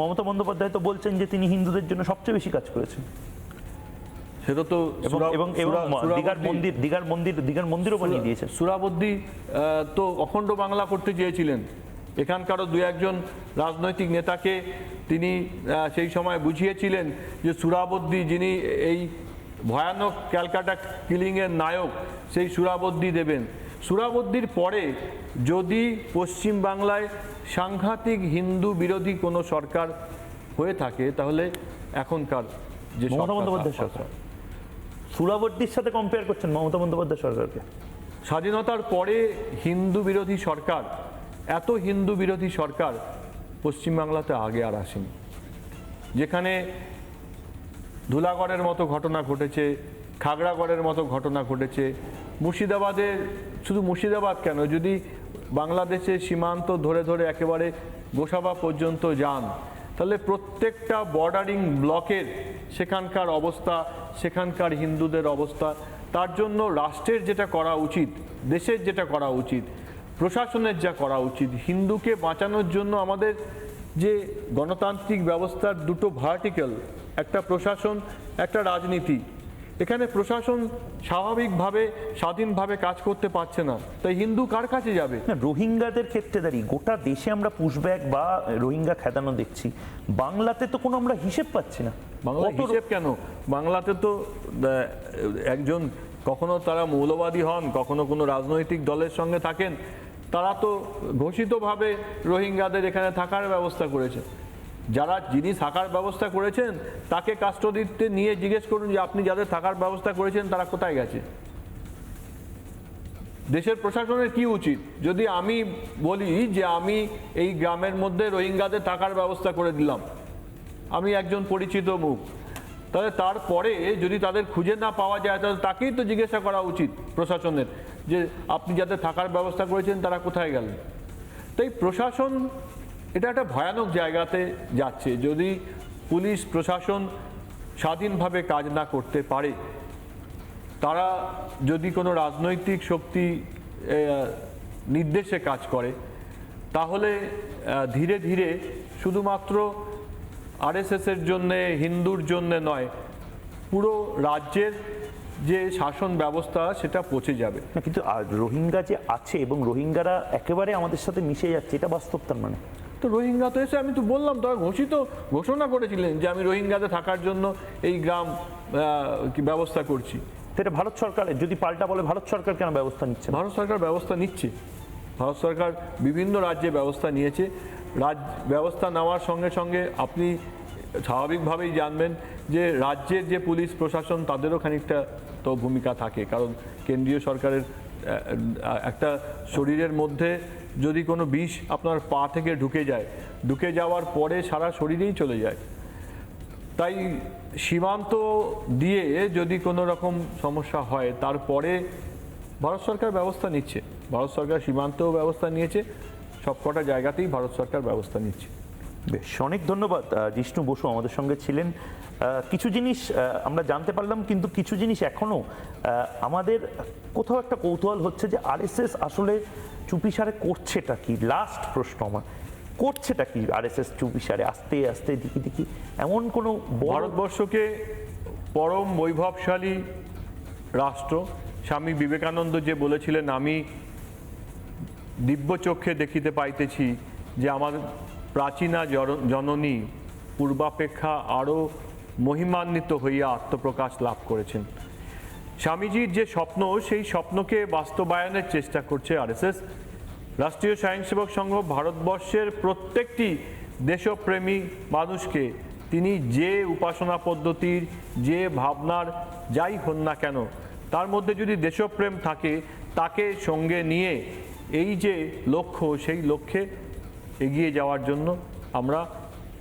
মমতা বন্দ্যোপাধ্যায় তো বলছেন যে তিনি হিন্দুদের জন্য সবচেয়ে বেশি কাজ করেছেন। সেটা তো এবং দিঘার মন্দির দিঘার মন্দির দিঘার মন্দিরও বানিয়ে দিয়েছেন। সুরাবদ্দি তো অখণ্ড বাংলা করতে চেয়েছিলেন। এখানকারও দু একজন রাজনৈতিক নেতাকে তিনি সেই সময় বুঝিয়েছিলেন যে সুরাবদ্দি যিনি এই ভয়ানক ক্যালকাটা কিলিংয়ের নায়ক সেই সুরাবদ্দি দেবেন। সুরাবদ্দির পরে যদি পশ্চিম বাংলায় সাংঘাতিক হিন্দু বিরোধী কোনো সরকার হয়ে থাকে তাহলে এখনকার যে মমতা বন্দ্যোপাধ্যায় সরকার। সুরাবর্দির সাথে কম্পেয়ার করছেন মমতা বন্দ্যোপাধ্যায় সরকারকে? স্বাধীনতার পরে হিন্দু বিরোধী সরকার এত হিন্দু বিরোধী সরকার পশ্চিমবাংলাতে আগে আর আসেনি। যেখানে ধুলাগড়ের মতো ঘটনা ঘটেছে খাগড়াগড়ের মতো ঘটনা ঘটেছে। মুর্শিদাবাদের শুধু মুর্শিদাবাদ কেন, যদি বাংলাদেশের সীমান্ত ধরে ধরে একেবারে গোসাবা পর্যন্ত যান, তাহলে প্রত্যেকটা বর্ডারিং ব্লকের সেখানকার অবস্থা, সেখানকার হিন্দুদের অবস্থা, তার জন্য রাষ্ট্রের যেটা করা উচিত, দেশের যেটা করা উচিত, প্রশাসনের যা করা উচিত, হিন্দুকে বাঁচানোর জন্য আমাদের যে গণতান্ত্রিক ব্যবস্থার দুটো ভার্টিক্যাল একটা প্রশাসন, একটা রাজনীতি। এখানে প্রশাসন স্বাভাবিকভাবে স্বাধীনভাবে কাজ করতে পারছে না। তাই হিন্দু কার কাছে যাবে? না রোহিঙ্গাদের ক্ষেত্রে দাঁড়িয়ে গোটা দেশে আমরা পুশব্যাক বা রোহিঙ্গা খেদানো দেখছি। বাংলাতে তো কোনো আমরা হিসেব পাচ্ছি না। বাংলা হিসেব কেন? বাংলাতে তো একজন কখনো তারা মৌলবাদী হন কখনো কোনো রাজনৈতিক দলের সঙ্গে থাকেন। তারা তো ঘোষিতভাবে রোহিঙ্গাদের এখানে থাকার ব্যবস্থা করেছে। যারা যিনি থাকার ব্যবস্থা করেছেন, তাকে কাস্টডিতে নিয়ে জিজ্ঞেস করুন যে আপনি যাদের থাকার ব্যবস্থা করেছেন, তারা কোথায় গেছে। দেশের প্রশাসনের কি উচিত? যদি আমি বলি যে আমি এই গ্রামের মধ্যে রোহিঙ্গাদের থাকার ব্যবস্থা করে দিলাম, আমি একজন পরিচিত মুখ, তাহলে তারপরে যদি তাদের খুঁজে না পাওয়া যায়, তাহলে তাকেই তো জিজ্ঞাসা করা উচিত প্রশাসনের, যে আপনি যাদের থাকার ব্যবস্থা করেছেন, তারা কোথায় গেলেন? তাই প্রশাসন এটা একটা ভয়ানক জায়গাতে যাচ্ছে। যদি পুলিশ প্রশাসন স্বাধীনভাবে কাজ না করতে পারে, তারা যদি কোনো রাজনৈতিক শক্তি নির্দেশে কাজ করে, তাহলে ধীরে ধীরে শুধুমাত্র আরএসএসের জন্যে, হিন্দুর জন্যে নয়, পুরো রাজ্যের যে শাসন ব্যবস্থা, সেটা পচে যাবে। কিন্তু রোহিঙ্গা যে আছে এবং রোহিঙ্গারা একেবারে আমাদের সাথে মিশে যাচ্ছে, এটা বাস্তবতার মানে। তো রোহিঙ্গা তো এসে আমি তো বললাম তারা ঘোষিত ঘোষণা করেছিলেন যে আমি রোহিঙ্গাতে থাকার জন্য এই গ্রাম কি ব্যবস্থা করছি। তো এটা ভারত সরকারের যদি পাল্টা বলে ভারত সরকার কেন ব্যবস্থা নিচ্ছে? ভারত সরকার ব্যবস্থা নিচ্ছে। ভারত সরকার বিভিন্ন রাজ্যে ব্যবস্থা নিয়েছে। রাজ ব্যবস্থা নেওয়ার সঙ্গে সঙ্গে আপনি স্বাভাবিকভাবেই জানবেন যে রাজ্যের যে পুলিশ প্রশাসন তাদেরও খানিকটা তো ভূমিকা থাকে। কারণ কেন্দ্রীয় সরকারের একটা শরীরের মধ্যে যদি কোনো বিষ আপনার পা থেকে ঢুকে যায়, ঢুকে যাওয়ার পরে সারা শরীরেই চলে যায়। তাই সীমান্ত দিয়ে যদি কোনো রকম সমস্যা হয়, তারপরে ভারত সরকার ব্যবস্থা নিচ্ছে। ভারত সরকার সীমান্তেও ব্যবস্থা নিয়েছে, সবকটা জায়গাতেই ভারত সরকার ব্যবস্থা নিচ্ছে। বেশ, অনেক ধন্যবাদ জিষ্ণু বসু আমাদের সঙ্গে ছিলেন। কিছু জিনিস আমরা জানতে পারলাম, কিন্তু কিছু জিনিস এখনও আমাদের কোথাও একটা কৌতূহল হচ্ছে যে আরএসএস আসলে চুপিসারে করছেটা কি? লাস্ট প্রশ্ন আমার, করছেটা কি আরএসএস চুপিসারে? আস্তে আস্তে দিকি দিকি এমন কোনো ভারতবর্ষকে পরম বৈভবশালী রাষ্ট্র। স্বামী বিবেকানন্দ যে বলেছিলেন, আমি দিব্য চক্ষে দেখিতে পাইতেছি যে আমার প্রাচীনা জননী পূর্বাপেক্ষা আরও মহিমান্বিত হইয়া আত্মপ্রকাশ লাভ করেছেন। স্বামীজির যে স্বপ্ন, সেই স্বপ্নকে বাস্তবায়নের চেষ্টা করছে আরএসএস। রাষ্ট্রীয় স্বয়ংসেবক সংঘ ভারতবর্ষের প্রত্যেকটি দেশপ্রেমী মানুষকে তিনি যে উপাসনা পদ্ধতির, যে ভাবনার, যাই হন না কেন, তার মধ্যে যদি দেশপ্রেম থাকে, তাকে সঙ্গে নিয়ে এই যে লক্ষ্য, সেই লক্ষ্যে এগিয়ে যাওয়ার জন্য আমরা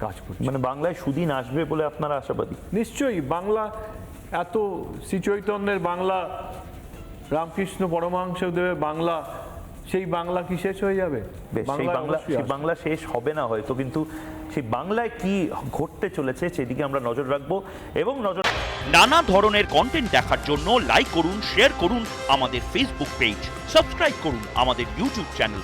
কাজ করছি। মানে বাংলায় সুদিন আসবে বলে আপনারা আশাবাদী? নিশ্চয়ই বাংলা এত শ্রীচৈতন্যের বাংলা রামকৃষ্ণ পরমাংসদেবের বাংলা সেই বাংলা কি শেষ হয়ে যাবে? বেশ সেই বাংলা সেই বাংলা শেষ হবে না হয়তো কিন্তু সেই বাংলায় কি ঘটতে চলেছে সেদিকে আমরা নজর রাখব এবং নজর নানা ধরনের কন্টেন্ট দেখার জন্য লাইক করুন শেয়ার করুন আমাদের ফেসবুক পেজ সাবস্ক্রাইব করুন আমাদের ইউটিউব চ্যানেল